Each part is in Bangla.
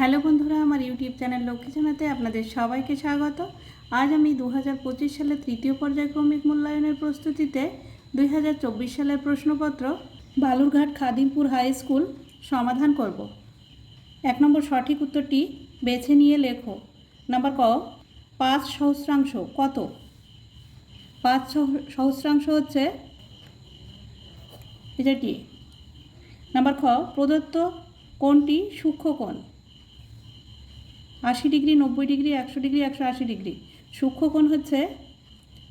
হ্যালো বন্ধুরা, আমার ইউটিউব চ্যানেল লক্ষ্মী জানাতে আপনাদের সবাইকে স্বাগত। আজ আমি দু সালের তৃতীয় পর্যায়ক্রমিক মূল্যায়নের প্রস্তুতিতে দুই হাজার চব্বিশ সালের প্রশ্নপত্র, বালুরঘাট খাদিমপুর হাই স্কুল, সমাধান করব। এক নম্বর সঠিক উত্তরটি বেছে নিয়ে লেখো। নাম্বার ক, পাঁচ সহস্রাংশ কত? পাঁচ সহ- সহস্রাংশ হচ্ছে এটাটি নাম্বার খ, প্রদত্ত কোণটি সূক্ষ্ম কোণ? আশি ডিগ্রি, নব্বই ডিগ্রি, একশো ডিগ্রি, একশো আশি ডিগ্রি। সূক্ষ্ম কোণ হচ্ছে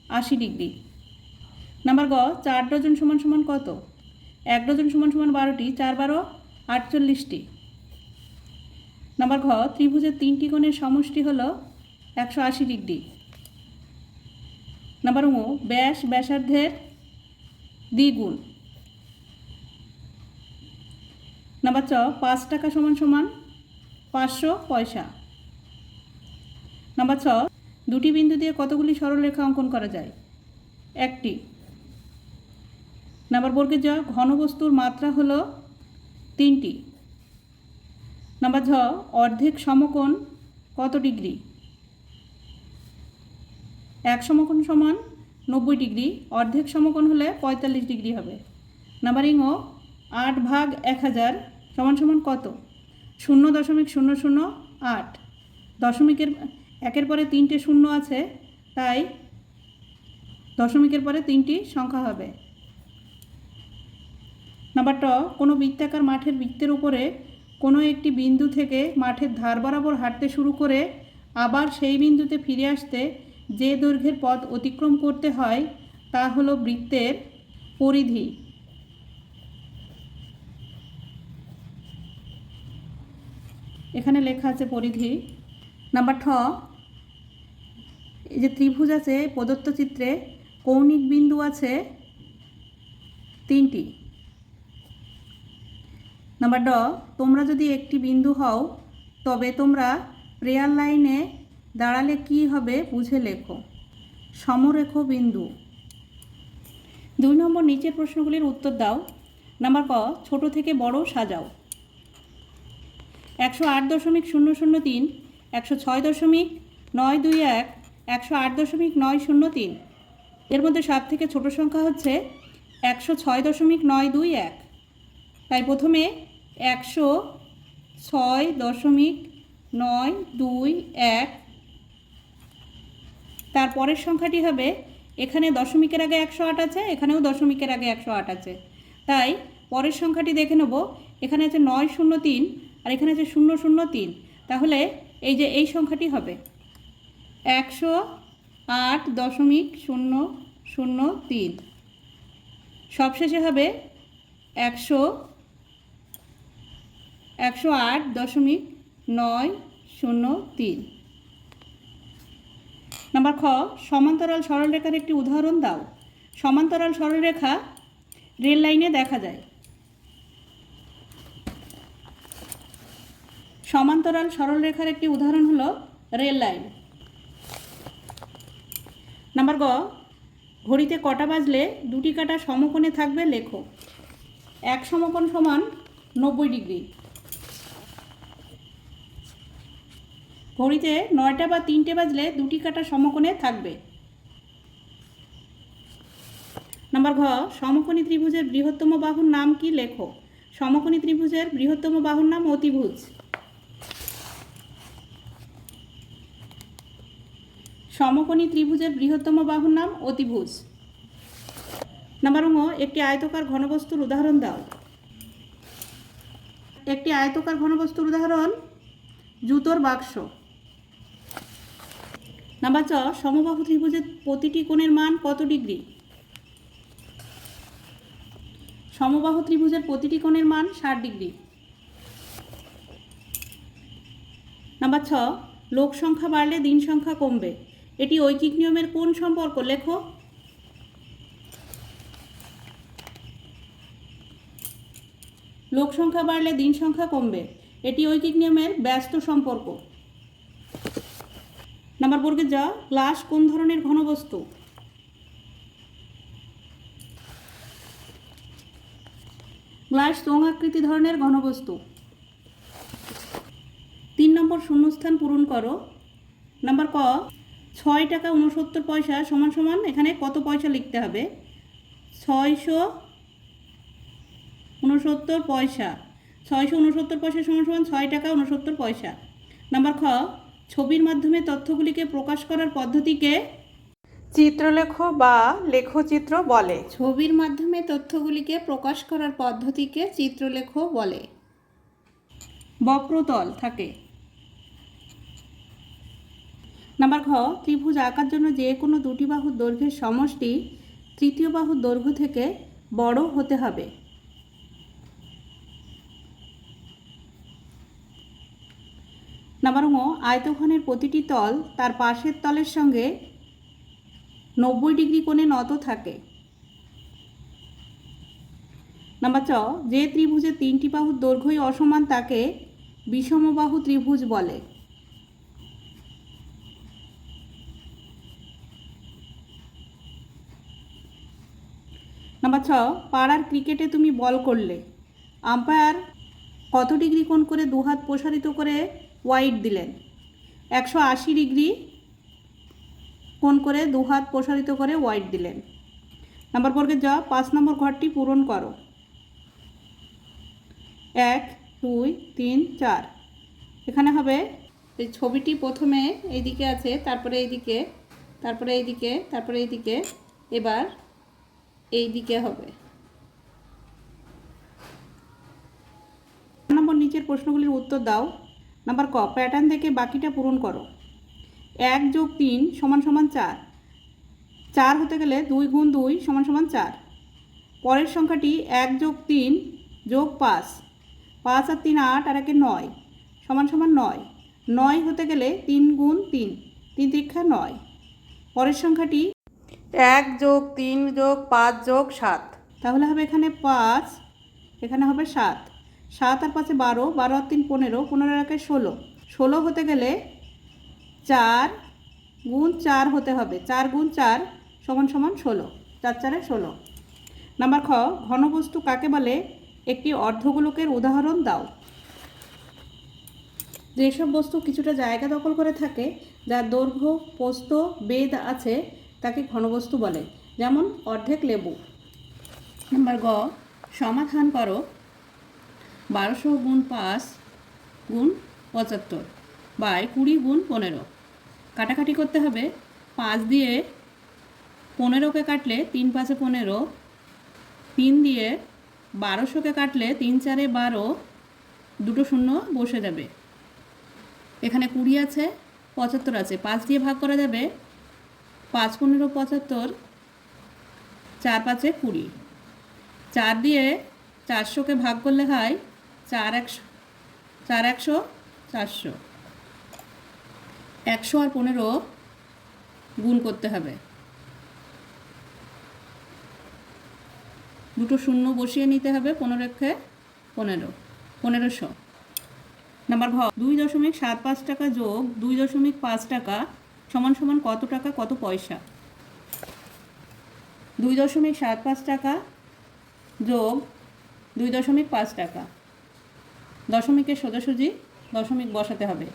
আশি ডিগ্রি। নাম্বার গ, চার ডজন সমান সমান কত? এক ডজন সমান সমান বারোটি, চার বারো, আটচল্লিশটি। নাম্বার ঘ, ত্রিভুজের তিনটি কোণের সমষ্টি হলো একশো আশি ডিগ্রি। নাম্বার ও ব্যাস ব্যাসার্ধের দ্বিগুণ। নাম্বার চ, পাঁচ টাকা সমান সমান পাঁচশো পয়সা। নাম্বার ছ, দুটি বিন্দু দিয়ে কতগুলি সরলরেখা অঙ্কন করা যায়? একটি। নাম্বার বর্গের জ ঘনবস্তুর মাত্রা হলো তিনটি। নাম্বার ঝ, অর্ধেক সমকোণ কত ডিগ্রি? এক সমকোণ সমান নব্বই ডিগ্রি, অর্ধেক সমকোণ হলে পঁয়তাল্লিশ ডিগ্রি হবে। নাম্বার ইংও আট ভাগ এক হাজার সমান সমান কত? শূন্য দশমিক শূন্য শূন্য আট। দশমিকের একের পরে তিনটে শূন্য আছে, তাই দশমিকের পরে তিনটি সংখ্যা হবে। নাম্বার ট, কোনো বৃত্তাকার মাঠের বৃত্তের উপরে কোনো একটি বিন্দু থেকে মাঠের ধার বরাবর হাঁটতে শুরু করে আবার সেই বিন্দুতে ফিরে আসতে যে দৈর্ঘ্যের পথ অতিক্রম করতে হয়, তা হলো বৃত্তের পরিধি। এখানে লেখা আছে পরিধি। নাম্বার ঠ এই যে ত্রিভুজ আছে, প্রদত্ত চিত্রে কৌণিক বিন্দু আছে তিনটি। নাম্বার ড, তোমরা যদি একটি বিন্দু হও, তবে তোমরা প্রেয়ার লাইনে দাঁড়ালে কি হবে বুঝে লেখো। সমরেখ বিন্দু। দুই নম্বর নিচের প্রশ্নগুলির উত্তর দাও। নাম্বার ক, ছোট থেকে বড় সাজাও। একশো আট দশমিক শূন্য শূন্য তিন, একশো ছয় দশমিক নয় দুই এক একশো আট দশমিক নয় শূন্য তিন। এর মধ্যে সব থেকে ছোট সংখ্যা হচ্ছে একশো ছয় দশমিক নয় দুই এক। তাই প্রথমে একশো ছয় দশমিক নয় দুই এক। তারপরের সংখ্যাটি হবে, এখানে দশমিকের আগে একশো আট আছে, এখানেও দশমিকের আগে একশো আট আছে। তাই পরের সংখ্যাটি দেখে নেব, এখানে আছে নয় শূন্য তিন আর এখানে আছে শূন্য শূন্য তিন। তাহলে এই যে এই সংখ্যাটি হবে একশো আট দশমিক শূন্য শূন্য তিন। সবশেষে হবে একশো একশো আট দশমিক নয় শূন্য তিন। নাম্বার খ, সমান্তরাল সরলরেখার একটি উদাহরণ দাও। সমান্তরাল সরলরেখা রেল লাইনে দেখা যায়। সমান্তরাল সরলরেখার একটি উদাহরণ হলো রেল লাইন। নাম্বার গ, ঘড়িতে কটা বাজলে দুটি কাটা সমকোণে থাকবে লেখো। এক সমকোণ সমান নব্বই ডিগ্রি। ঘড়িতে নয়টা বা তিনটে বাজলে দুটি কাটা সমকোণে থাকবে। নাম্বার ঘ, সমকোণী ত্রিভুজের বৃহত্তম বাহুর নাম কি লেখো? সমকোণী ত্রিভুজের বৃহত্তম বাহুর নাম অতিভুজ। সমকোণী ত্রিভুজের বৃহত্তম বাহুর নাম অতিভুজ। নাম্বার ঙ একটি আয়তকার ঘনবস্তুর উদাহরণ দাও। একটি আয়তকার ঘনবস্তুর উদাহরণ, জুতোর বাক্স। নাম্বার চ সমবাহু ত্রিভুজের প্রতিটি কোণের মান কত ডিগ্রি? সমবাহু ত্রিভুজের প্রতিটি কোণের মান ষাট ডিগ্রি। নাম্বার ছ লোক সংখ্যা বাড়লে দিন সংখ্যা কমবে। এটি ঐকিক নিয়মের কোন সম্পর্ক? লেখো। লোক সংখ্যা বাড়লে দিন সংখ্যা কমবে। এটি ঐকিক নিয়মের ব্যস্ত সম্পর্ক। নাম্বার বর্গের যা গ্লাস কোন ধরনের ঘনবস্তু? গ্লাস চোঙ আকৃতি ধরনের ঘনবস্তু। তিন নম্বর শূন্যস্থান পূরণ করো। নাম্বার ক ছয় টাকা উনসত্তর পয়সা সমান সমান এখানে কত পয়সা লিখতে হবে? ছয়শো উনসত্তর পয়সা। ছয়শো উনসত্তর পয়সা সমান সমান ছয় টাকা উনসত্তর পয়সা। নাম্বার খ ছবির মাধ্যমে তথ্যগুলিকে প্রকাশ করার পদ্ধতিকে চিত্রলেখ বা লেখচিত্র বলে। ছবির মাধ্যমে তথ্যগুলিকে প্রকাশ করার পদ্ধতিকে চিত্রলেখ বলে। বক্রতল থাকে। নাম্বার খ ত্রিভুজ আঁকার জন্য যে কোনো দুটি বাহুর দৈর্ঘ্যের সমষ্টি তৃতীয় বাহুর দৈর্ঘ্য থেকে বড় হতে হবে। নাম্বার ঙ, আয়তঘনের প্রতিটি তল তার পাশের তলের সঙ্গে নব্বই ডিগ্রি কোণে নত থাকে। নাম্বার চ, যে ত্রিভুজের তিনটি বাহুর দৈর্ঘ্যই অসমান তাকে বিষমবাহু ত্রিভুজ বলে। নাম্বার ছ পাড়ার ক্রিকেটে তুমি বল করলে। আম্পায়ার কত ডিগ্রি কোণ করে দুহাত প্রসারিত করে ওয়াইড দিলেন? একশো আশি ডিগ্রি কোণ করে দুহাত প্রসারিত করে ওয়াইড দিলেন। নাম্বার বর্গের যা পাঁচ নম্বর ঘরটি পূরণ করো। এক, দুই, তিন, চার। এখানে হবে, এই ছবিটি প্রথমে এইদিকে আছে, তারপরে এইদিকে তারপরে এইদিকে তারপরে এইদিকে। এবার এই দিকে হবে। নম্বর নিচের প্রশ্নগুলির উত্তর দাও। নাম্বার ক প্যাটার্ন থেকে বাকিটা পূরণ করো। এক যোগ তিন সমান সমান চার। চার হতে গেলে দুই গুণ দুই সমান সমান চার। পরের সংখ্যাটি এক যোগ তিন যোগ পাঁচ। পাঁচ আর তিন আট আর একে নয় সমান সমান নয়। নয় হতে গেলে তিন গুণ তিন তিন দীক্ষা নয়। পরের সংখ্যাটি এক যোগ তিন যোগ পাঁচ যোগ সাত। তাহলে হবে এখানে পাঁচ, এখানে হবে সাত। সাত আর পাঁচে বারো বারো আর তিন পনেরো পনেরো একে ষোলো। ষোলো হতে গেলে চার গুণ চার হতে হবে। চার গুণ চার সমান সমান ষোলো। চার চারে ষোলো। নাম্বার খ, ঘনবস্তু কাকে বলে? একটি অর্ধগোলকের উদাহরণ দাও। যেসব বস্তু কিছুটা জায়গা দখল করে থাকে, যার দৈর্ঘ্য, পোস্ত, বেদ আছে তাকে ঘনবস্তু বলে, যেমন অর্ধেক লেবু। নাম্বার গ, সমাধান করো বারোশো গুণ পাঁচ গুণ পঁচাত্তর বাই কুড়ি গুণ পনেরো। কাটাকাটি করতে হবে, পাঁচ দিয়ে পনেরোকে কাটলে তিন পাঁচে পনেরো, তিন দিয়ে বারোশোকে কাটলে তিন চারে বারো, দুটো শূন্য বসে যাবে। এখানে কুড়ি আছে, পঁচাত্তর আছে, পাঁচ দিয়ে ভাগ করা যাবে পাঁচ পনেরো পঁচাত্তর, চার পাঁচে কুড়ি। চার দিয়ে চারশোকে ভাগ করলে হয় চার একশো চার একশো চারশো। একশো আর পনেরো গুণ করতে হবে। দুটো শূন্য বসিয়ে নিতে হবে পনেরো একে পনেরো, পনেরোশো। নাম্বার ঘ, দুই দশমিক সাত পাঁচ টাকা যোগ দুই দশমিক পাঁচ টাকা সমান সমান কত টাকা, কত পয়সা? দুই দশমিক সাত পাঁচ টাকা যোগ দুই দশমিক পাঁচ টাকা। দশমিকের সোজাসুজি দশমিক বসাতে হবে।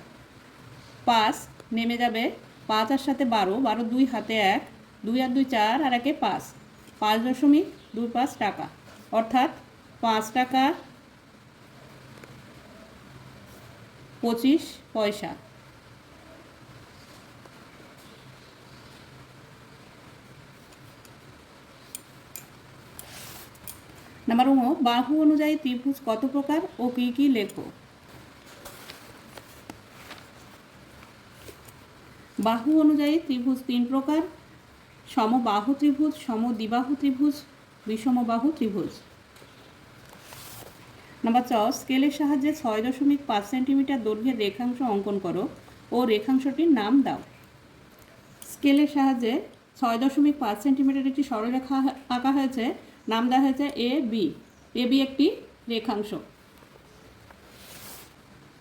পাঁচ নেমে যাবে পাঁচ আর সাথে বারো বারো দুই হাতে এক, দুই আর দুই চার আর একে পাঁচ। পাঁচ দশমিক দুই পাঁচ টাকা। অর্থাৎ পাঁচ টাকা পঁচিশ পয়সা। নাম্বার ও বাহু অনুযায়ী ত্রিভুজ কত প্রকার ও কী কী লেখো? বাহু অনুযায়ী ত্রিভুজ তিন প্রকার, সমবাহু ত্রিভুজ, সমদ্বিবাহু ত্রিভুজ, বিষমবাহু ত্রিভুজ। নাম্বার চ স্কেলের সাহায্যে ছয় দশমিক পাঁচ সেন্টিমিটার দৈর্ঘ্যের রেখাংশ অঙ্কন করো ও রেখাংশটির নাম দাও। স্কেলের সাহায্যে ছয় দশমিক পাঁচ সেন্টিমিটার একটি সরলরেখা আঁকা হয়েছে নাম দেওয়া হয়েছে এ বি। এ বি একটি রেখাংশ।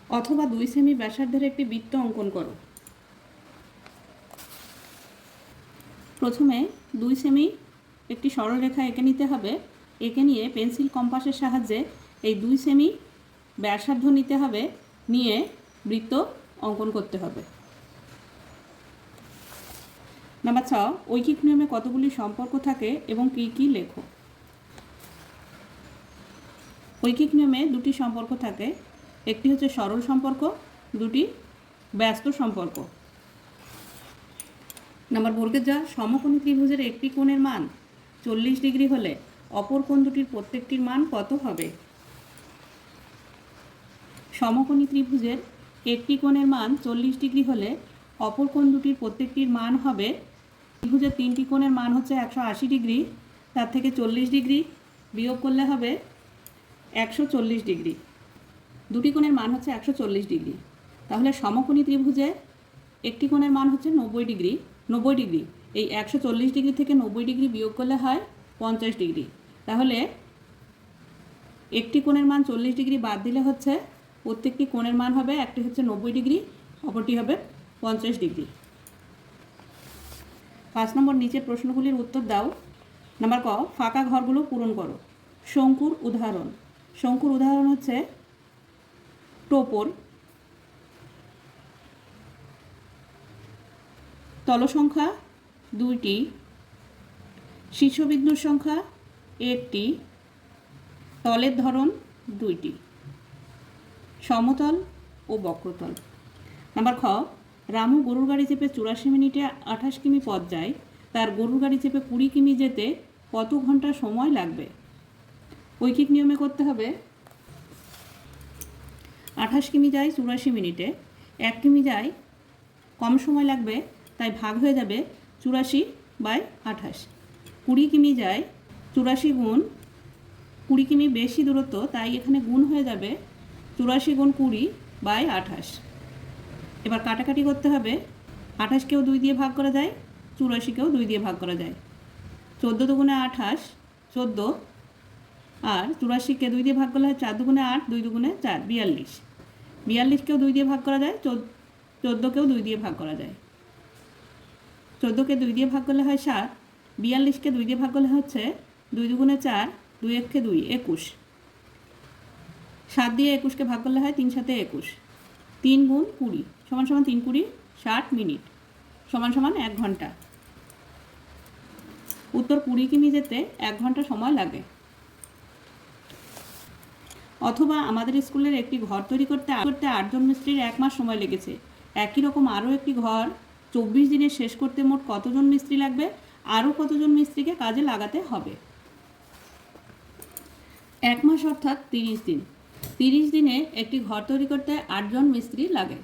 অথবা দুই সেমি ব্যাসার্ধের একটি বৃত্ত অঙ্কন করো। প্রথমে দুই সেমি একটি সরলরেখা এঁকে নিতে হবে। এঁকে নিয়ে পেন্সিল কম্পাসের সাহায্যে এই দুই সেমি ব্যাসার্ধ নিতে হবে। নিয়ে বৃত্ত অঙ্কন করতে হবে। নাম্বার ছ, ঐকিক নিয়মে কতগুলি সম্পর্ক থাকে এবং কী কী লেখো? ঐকিক নিয়মে দুটি সম্পর্ক থাকে। একটি হচ্ছে সরল সম্পর্ক, দুটি ব্যস্ত সম্পর্ক। নাম্বার বর্গের যা সমকোণী ত্রিভুজের একটি কোণের মান চল্লিশ ডিগ্রি হলে অপর কোণ দুটির প্রত্যেকটির মান কত হবে? সমকোণী ত্রিভুজের একটি কোণের মান চল্লিশ ডিগ্রি হলে অপর কোণ দুটির প্রত্যেকটির মান হবে, ত্রিভুজের তিনটি কোণের মান হচ্ছে একশো আশি ডিগ্রি, তার থেকে চল্লিশ ডিগ্রি বিয়োগ করলে হবে একশো চল্লিশ ডিগ্রি। দুটি কোণের মান হচ্ছে একশো চল্লিশ ডিগ্রি। তাহলে সমকোণী ত্রিভুজে একটি কোণের মান হচ্ছে নব্বই ডিগ্রি। নব্বই ডিগ্রি। এই একশো চল্লিশ ডিগ্রি থেকে নব্বই ডিগ্রি বিয়োগ করলে হয় পঞ্চাশ ডিগ্রি। তাহলে একটি কোণের মান চল্লিশ ডিগ্রি বাদ দিলে হচ্ছে প্রত্যেকটি কোণের মান হবে একটি হচ্ছে নব্বই ডিগ্রি, অপরটি হবে পঞ্চাশ ডিগ্রি। পাঁচ নম্বর নিচের প্রশ্নগুলির উত্তর দাও। নাম্বার ক, ফাঁকা ঘরগুলো পূরণ করো। শঙ্কুর উদাহরণ। শঙ্কুর উদাহরণ হচ্ছে টোপর। তলসংখ্যা দুইটি, শীর্ষবিন্দুর সংখ্যা একটি, তলের ধরন দুইটি, সমতল ও বক্রতল। নাম্বার খ, রামু গরুর গাড়ি চেপে চুরাশি মিনিটে আঠাশ কিমি পথ যায়, তার গরুর গাড়ি চেপে কুড়ি কিমি যেতে কত ঘণ্টা সময় লাগবে? ঐকিক নিয়মে করতে হবে। আঠাশ কিমি যায় চুরাশি মিনিটে, এক কিমি যায় কম সময় লাগবে, তাই ভাগ হয়ে যাবে চুরাশি বাই আঠাশ। কুড়ি কিমি যায় চুরাশি গুণ, কুড়ি কিমি বেশি দূরত্ব, তাই এখানে গুণ হয়ে যাবে চুরাশি গুণ কুড়ি বাই আঠাশ। এবার কাটাকাটি করতে হবে আঠাশকেও দুই দিয়ে ভাগ করা যায় চুরাশিকেও দুই দিয়ে ভাগ করা যায়। চোদ্দ দুগুণে আঠাশ, চোদ্দ আর চুরাশিকে দুই দিয়ে ভাগ করলে হয় চার দুগুণে আট, দুই দুগুণে চার, বিয়াল্লিশ। বিয়াল্লিশকেও দুই দিয়ে ভাগ করা যায় চোদ্দ চোদ্দোকেও দুই দিয়ে ভাগ করা যায়। চোদ্দোকে দুই দিয়ে ভাগ করলে হয় সাত, বিয়াল্লিশকে দুই দিয়ে ভাগ করলে হচ্ছে দুই দুগুণে চার দুই এককে দুই, একুশ। সাত দিয়ে একুশকে ভাগ করলে হয় তিন সাথে একুশ। তিন গুণ কুড়ি, সমান সমান তিন কুড়ি, ষাট মিনিট, সমান সমান এক ঘণ্টা। উত্তর কুড়ি কিমি যেতে এক ঘণ্টা সময় লাগে। অথবা আমাদের স্কুলের একটি ঘর তৈরি করতে করতে আটজন মিস্ত্রির এক মাস সময় লেগেছে। একই রকম আরও একটি ঘর চব্বিশ দিনে শেষ করতে মোট কতজন মিস্ত্রি লাগবে? আরও কতজন মিস্ত্রিকে কাজে লাগাতে হবে? এক মাস অর্থাৎ তিরিশ দিন। তিরিশ দিনে একটি ঘর তৈরি করতে আটজন মিস্ত্রি লাগে।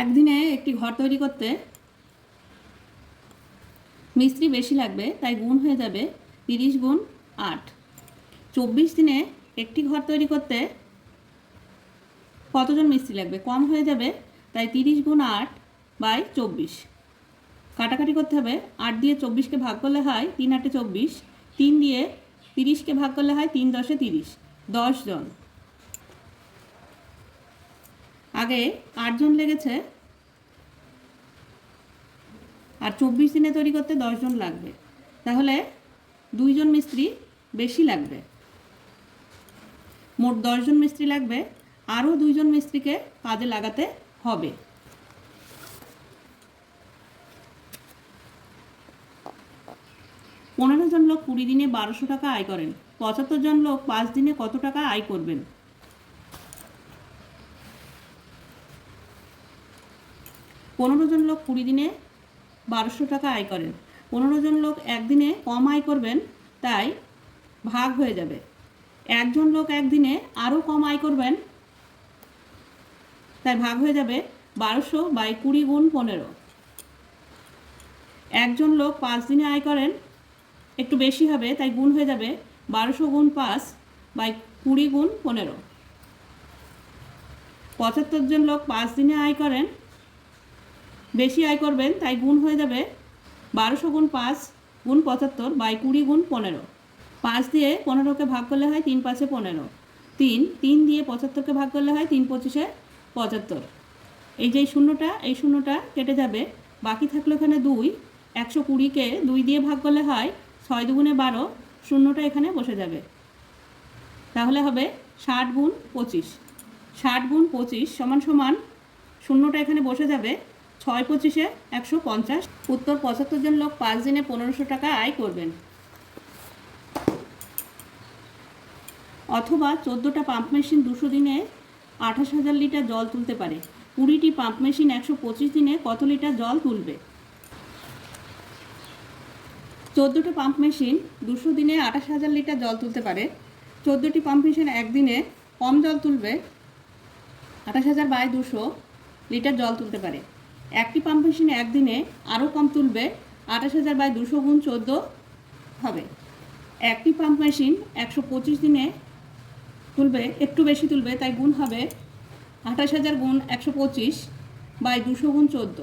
একদিনে একটি ঘর তৈরি করতে মিস্ত্রি বেশি লাগবে, তাই গুণ হয়ে যাবে তিরিশ গুণ আট। চব্বিশ দিনে একটি ঘর তৈরি করতে কতজন মিস্ত্রি লাগবে? কম হয়ে যাবে, তাই তিরিশ গুণ আট বাই চব্বিশ। কাটাকাটি করতে হবে, আট দিয়ে চব্বিশকে ভাগ করলে হয় তিন আটে চব্বিশ, তিন দিয়ে তিরিশকে ভাগ করলে হয় তিন দশে তিরিশ, দশ জন। আগে আটজন লেগেছে, আর চব্বিশ দিনে তৈরি করতে দশজন লাগবে। তাহলে দুইজন মিস্ত্রি বেশি লাগবে। মোট দশজন মিস্ত্রি লাগবে, আরও দুইজন মিস্ত্রিকে কাজে লাগাতে হবে। পনেরো জন লোক কুড়ি দিনে বারোশো টাকা আয় করেন, পঁচাত্তর জন লোক পাঁচ দিনে কত টাকা আয় করবেন? পনেরো জন লোক কুড়ি দিনে বারোশো টাকা আয় করেন, পনেরো জন লোক একদিনে কম আয় করবেন, তাই ভাগ হয়ে যাবে। একজন লোক একদিনে আরও কম আয় করবেন। তাই ভাগ হয়ে যাবে বারোশো বাই কুড়ি গুণ পনেরো। একজন লোক পাঁচ দিনে আয় করেন, একটু বেশি হবে, তাই গুণ হয়ে যাবে বারোশো গুণ পাঁচ বাই কুড়ি গুণ পনেরো। পঁচাত্তর জন লোক পাঁচ দিনে আয় করেন, বেশি আয় করবেন, তাই গুণ হয়ে যাবে বারোশো গুণ পাঁচ গুণ পঁচাত্তর বাই কুড়ি গুণ পনেরো। পাঁচ দিয়ে পনেরোকে ভাগ করলে হয় তিন পাঁচে পনেরো। তিন তিন দিয়ে পঁচাত্তরকে ভাগ করলে হয় তিন পঁচিশে পঁচাত্তর। এই যে শূন্যটা, এই শূন্যটা কেটে যাবে। বাকি থাকল এখানে দুই। একশো কুড়িকে দুই দিয়ে ভাগ করলে হয় ছয় দুগুণে বারো। শূন্যটা এখানে বসে যাবে। তাহলে হবে ষাট গুণ পঁচিশ। ষাট গুণ পঁচিশ সমান সমান শূন্যটা এখানে বসে যাবে ছয় পঁচিশে একশো পঞ্চাশ। উত্তর পঁচাত্তর জন লোক পাঁচ দিনে পনেরোশো টাকা আয় করবেন। অথবা চোদ্দোটা পাম্প মেশিন দুশো দিনে আঠাশ হাজার লিটার জল তুলতে পারে। কুড়িটি পাম্প মেশিন একশো পঁচিশ দিনে কত লিটার জল তুলবে? চোদ্দোটা পাম্প মেশিন দুশো দিনে আঠাশ হাজার লিটার জল তুলতে পারে। চোদ্দোটি পাম্প মেশিন একদিনে কম জল তুলবে আঠাশ হাজার বাই দুশো লিটার জল তুলতে পারে। একটি পাম্প মেশিন একদিনে আরও কম তুলবে আঠাশ হাজার বাই দুশো গুণ চোদ্দ হবে। একটি পাম্প মেশিন একশো পঁচিশ দিনে তুলবে, একটু বেশি তুলবে, তাই গুণ হবে আঠাশ হাজার গুণ একশো পঁচিশ বাই দুশো গুণ চোদ্দ।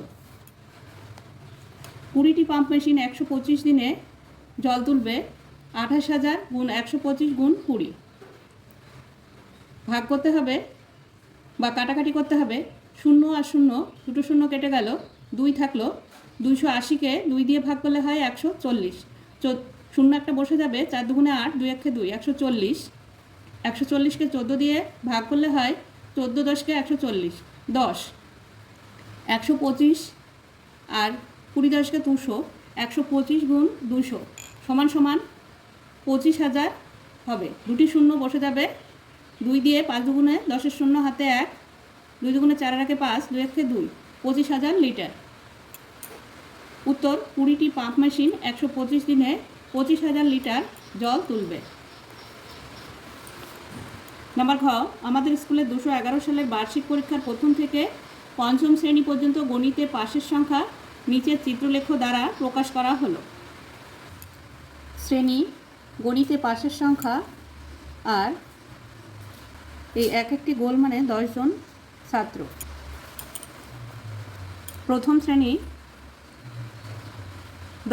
কুড়িটি পাম্প মেশিন একশো পঁচিশ দিনে জল তুলবে আঠাশ হাজার গুণ একশো পঁচিশ গুণ কুড়ি। ভাগ করতে হবে বা কাটাকাটি করতে হবে, শূন্য আর শূন্য, দুটো শূন্য কেটে গেল, দুই থাকল, দুইশো আশিকে দুই দিয়ে ভাগ করলে হয় একশো চল্লিশ। শূন্য একটা বসে যাবে, চার দুগুণে আট, দুই একে দুই, একশো চল্লিশ। একশো চল্লিশকে চোদ্দ দিয়ে ভাগ করলে হয় চোদ্দ দশকে একশো চল্লিশ, দশ। একশো পঁচিশ আর কুড়ি দশকে দুশো, একশো পঁচিশ গুণ দুশো সমান সমান পঁচিশ হাজার হবে। দুটি শূন্য বসে যাবে। দুই দিয়ে পাঁচ দুগুণে দশের শূন্য হাতে এক, দুই দুগুণে চার একে পাঁচ, দুই একে দুই, পঁচিশ হাজার লিটার। উত্তর, কুড়িটি পাম্প মেশিন একশো পঁচিশ দিনে পঁচিশ হাজার লিটার জল তুলবে। নাম্বার ঘ আমাদের স্কুলে দুশো এগারো সালের বার্ষিক পরীক্ষার প্রথম থেকে পঞ্চম শ্রেণি পর্যন্ত গণিতে পাশের সংখ্যা নিচের চিত্রলেখ দ্বারা প্রকাশ করা হলো। শ্রেণি গণিতে পাশের সংখ্যা আর এই এক একটি গোল মানে দশজন ছাত্র। প্রথম শ্রেণি,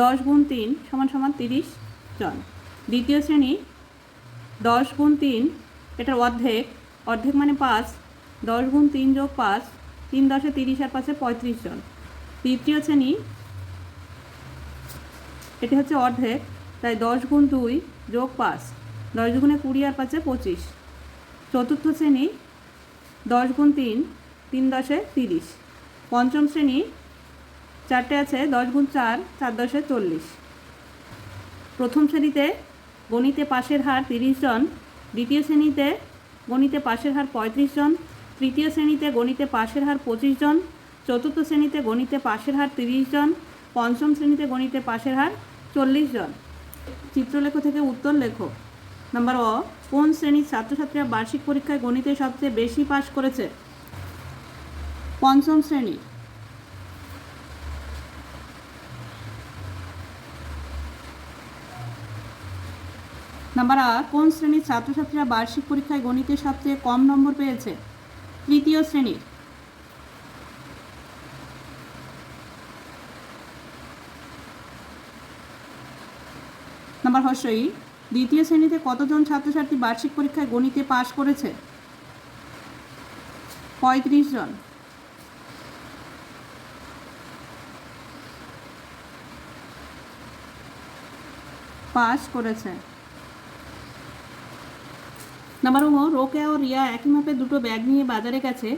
দশ গুণ তিন সমান সমান তিরিশ জন। দ্বিতীয় শ্রেণি, দশ গুণ তিন এটার অর্ধেক অর্ধেক মানে পাঁচ, দশ গুণ তিন যোগ পাঁচ, তিন দশে তিরিশ আর পাঁচে পঁয়ত্রিশ জন। তৃতীয় শ্রেণি, এটি হচ্ছে অর্ধেক, তাই দশ গুণ দুই যোগ পাঁচ, দশ গুণে কুড়ি আর পাঁচে পঁচিশ। চতুর্থ শ্রেণি, দশ গুণ তিন তিন দশে তিরিশ। পঞ্চম শ্রেণি, চারটে আছে, দশ গুণ চার চার দশে চল্লিশ। প্রথম শ্রেণীতে গণিতে পাশের হার তিরিশ জন দ্বিতীয় শ্রেণীতে গণিতে পাশের হার পঁয়ত্রিশ জন, তৃতীয় শ্রেণীতে গণিতে পাশের হার পঁচিশ জন, চতুর্থ শ্রেণীতে গণিতে পাশের হার তিরিশ জন, পঞ্চম শ্রেণীতে গণিতে পাশের হার চল্লিশ জন। চিত্রলেখ থেকে উত্তর লেখো। নাম্বার অ, কোন শ্রেণির ছাত্রছাত্রীরা বার্ষিক পরীক্ষায় গণিতে সবচেয়ে বেশি পাশ করেছে? পঞ্চম শ্রেণি। নাম্বার আ কোন শ্রেণির ছাত্রছাত্রীরা বার্ষিক পরীক্ষায় গণিতে সবচেয়ে কম নম্বর পেয়েছে? তৃতীয় শ্রেণির। নাম্বার হর্ষই দ্বিতীয় শ্রেণীতে কতজন ছাত্রছাত্রী বার্ষিক পরীক্ষায় গণিতে পাশ করেছে? পঁয়ত্রিশ জন। পাশ করেছে। নাম্বার ও রোকেয়া ও রিয়া একই মাপে দুটো ব্যাগ নিয়ে বাজারে গেছে।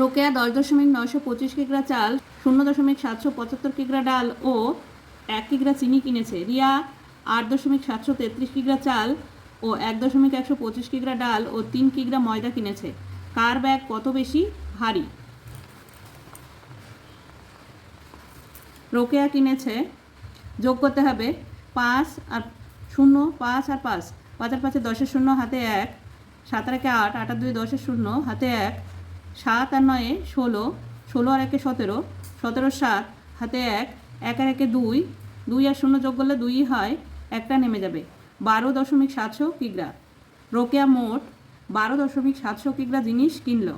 রোকেয়া দশ দশমিক নয়শো পঁচিশ কিগ্রা চাল, শূন্য দশমিক সাতশো পঁচাত্তর কিগ্রা ডাল ও এক কিগ্রা চিনি কিনেছে। রিয়া আট দশমিক সাতশো তেত্রিশ কিগ্রা চাল ও এক দশমিক একশো পঁচিশ কিগ্রা ডাল ও তিন কিগ্রা ময়দা কিনেছে। কার ব্যাগ কত বেশি? ভারী। রোকেয়া কিনেছে, যোগ করতে হবে পাঁচ আর শূন্য, পাঁচ আর পাঁচ। পাঁচ আর পাঁচে দশের শূন্য, হাতে এক। সাত আর একে আট আট আর দুই দশের শূন্য, হাতে এক। সাত আর নয়ে, ষোলো। ষোলো আর একে সতেরো। সতেরো সাত, হাতে এক। এক আর একে দুই। দুই আর শূন্য যোগ করলে দুই হয়, একটা নেমে যাবে। বারো দশমিক সাতশো কিগ্রা। রোকেয়া মোট বারো দশমিক সাতশো কিগ্রা জিনিস কিনল।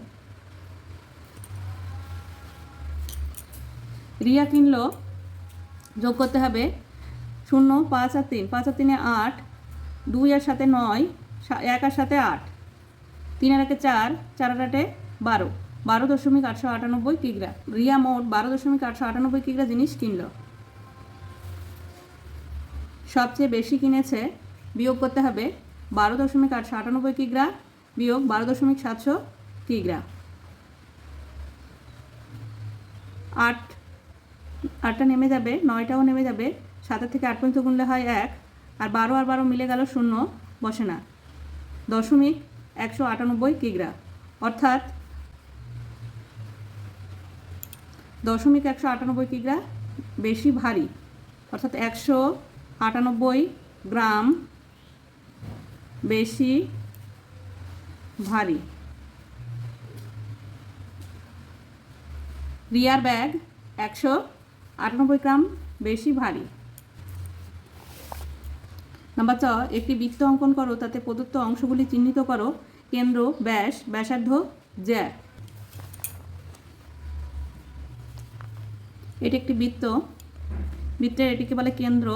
রিয়া কিনল। যোগ করতে হবে শূন্য, পাঁচ আর তিন। পাঁচ আর তিনে আট। দুই আর সাথে নয় এক আর সাথে আট। তিন আর একে চার চার আর আটে বারো। বারো দশমিক আটশো আটানব্বই কিগ্রা। রিয়া মোট বারো দশমিক আটশো আটানব্বই কিগ্রা জিনিস কিনলো। সবচেয়ে বেশি কিনেছে, বিয়োগ করতে হবে বারো দশমিক আটশো আটানব্বই কিগ্রা বিয়োগ বারো দশমিক সাতশো কিগ্রা। আট, আটটা নেমে যাবে, নয়টাও নেমে যাবে, সাতের থেকে আট পর্যন্ত গুনলে হয় এক। আর বারো আর বারো মিলে গেল শূন্য, বসে না। দশমিক একশো আটানব্বই কিগ্রা। অর্থাৎ দশমিক একশো আটানব্বই কিগ্রা বেশি ভারী। অর্থাৎ একশো আটানব্বই গ্রাম বেশি ভারী। রিয়ার ব্যাগ একশো আটানব্বই গ্রাম বেশি ভারী। নাম্বার চ একটি বৃত্ত অঙ্কন করো, তাতে প্রদত্ত অংশগুলি চিহ্নিত করো। কেন্দ্র, ব্যাস, ব্যাসার্ধ, জ্যা। এটি একটি বৃত্ত। বৃত্তের এটিকে বলে কেন্দ্র।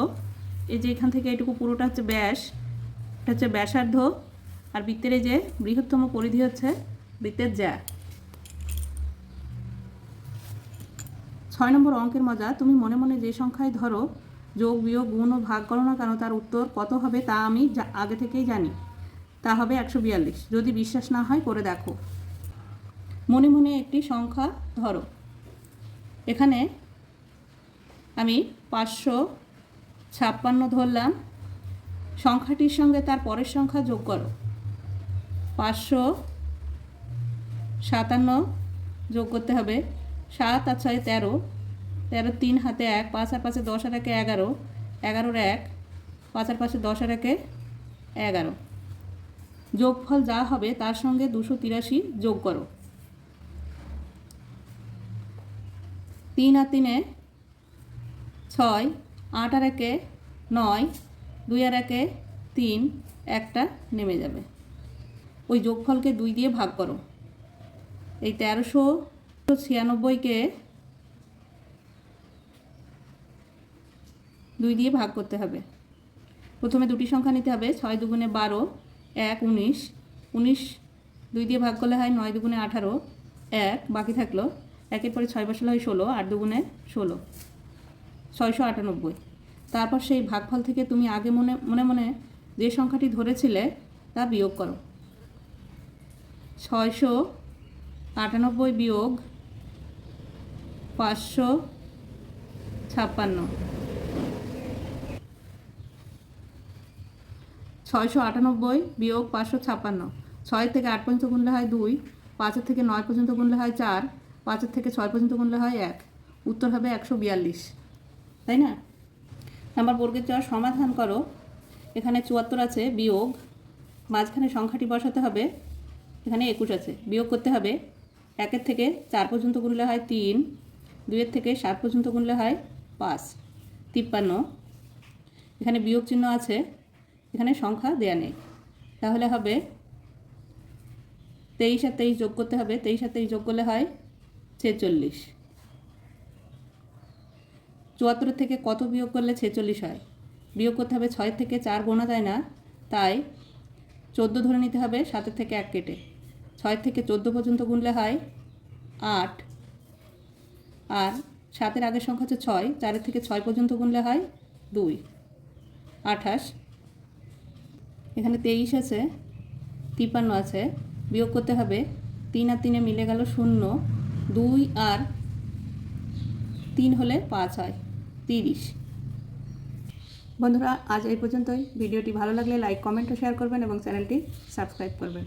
এই যে এখান থেকে এটুকু পুরোটা হচ্ছে ব্যাস, এটা হচ্ছে ব্যাসার্ধ। আর বৃত্তের এই যে বৃহত্তম পরিধি হচ্ছে বৃত্তের জ্যা। ছয় নম্বর অঙ্কের মজা, তুমি মনে মনে যে সংখ্যায় ধরো যোগ বিয়োগ গুণ ও ভাগ করো না কেন তার উত্তর কত হবে তা আমি আগে থেকেই জানি। তা হবে একশো বিয়াল্লিশ। যদি বিশ্বাস না হয়, করে দেখো। মনে মনে একটি সংখ্যা ধরো। এখানে আমি পাঁচশো ছাপ্পান্ন ধরলাম। সংখ্যাটির সঙ্গে তার পরের সংখ্যা যোগ করো। পাঁচশো সাতান্ন যোগ করতে হবে। সাত আর ছয় তেরো। তেরো তিন হাতে এক, পাঁচ আর পাশে দশ আর একে এগারো। এগারোর এক, পাঁচ আর পাশে দশ আর একে এগারো। যোগফল যা হবে তার সঙ্গে দুশো তিরাশি যোগ করো। তিন আর তিনে ছয়, আট আর একে নয়, দুই আর একে তিন, একটা নেমে যাবে। ওই যোগফলকে দুই দিয়ে ভাগ করো। এই তেরোশো ছিয়ানব্বইকে দুই দিয়ে ভাগ করতে হবে। প্রথমে দুটি সংখ্যা নিতে হবে, ছয় দুগুণে বারো, এক উনিশ উনিশ দুই দিয়ে ভাগ করলে হয় নয় দুগুণে আঠারো, এক বাকি থাকল, একের পরে ছয় বসালে হয় ষোলো, আট দুগুণে ষোলো, ছয়শো আটানব্বই। তারপর সেই ভাগফল থেকে তুমি আগে মনে মনে মনে যে সংখ্যাটি ধরেছিলে তা বিয়োগ করো। ছয়শো আটানব্বই বিয়োগ পাঁচশো ছাপ্পান্ন। ছয়শো আটানব্বই বিয়োগ পাঁচশো ছাপ্পান্ন। ছয় থেকে আট পর্যন্ত গুনলে হয় দুই পাঁচের থেকে নয় পর্যন্ত গুনলে হয় চার পাঁচের থেকে ছয় পর্যন্ত গুনলে হয় এক। উত্তর হবে একশো বিয়াল্লিশ। তাই না? নাম্বার বর্গের যাওয়ার সমাধান করো। এখানে চুয়াত্তর আছে, বিয়োগ। মাঝখানে সংখ্যাটি বসাতে হবে। এখানে একুশ আছে, বিয়োগ করতে হবে। একের থেকে চার পর্যন্ত গুনলে হয় তিন, দুইয়ের থেকে সাত পর্যন্ত গুনলে হয় পাঁচ। তিপ্পান্ন। এখানে বিয়োগ চিহ্ন আছে এখানে সংখ্যা দেয়া নেই। তাহলে হবে তেইশ আর তেইশ যোগ করতে হবে, তেইশ আর তেইশ যোগ করলে হয় ছেচল্লিশ। চুয়াত্তর থেকে কত বিয়োগ করলে ছেচল্লিশ হয়? বিয়োগ করতে হবে ছয় থেকে চার গোনা যায় না, তাই চোদ্দ ধরে নিতে হবে, সাতের থেকে এক কেটে। ছয় থেকে চোদ্দ পর্যন্ত গুনলে হয় আট। আর সাতের আগের সংখ্যা হচ্ছে ছয়, চারের থেকে ছয় পর্যন্ত গুনলে হয় দুই। আঠাশ এখানে তেইশ আছে, তিপ্পান্ন আছে। বিয়োগ করতে হবে, তিন আর তিনে মিলে গেল শূন্য, দুই আর তিন হলে পাঁচ হয়, তিরিশ। বন্ধুরা, আজ এই পর্যন্তই। ভিডিওটি ভালো লাগলে লাইক, কমেন্ট ও শেয়ার করবেন এবং চ্যানেলটি সাবস্ক্রাইব করবেন।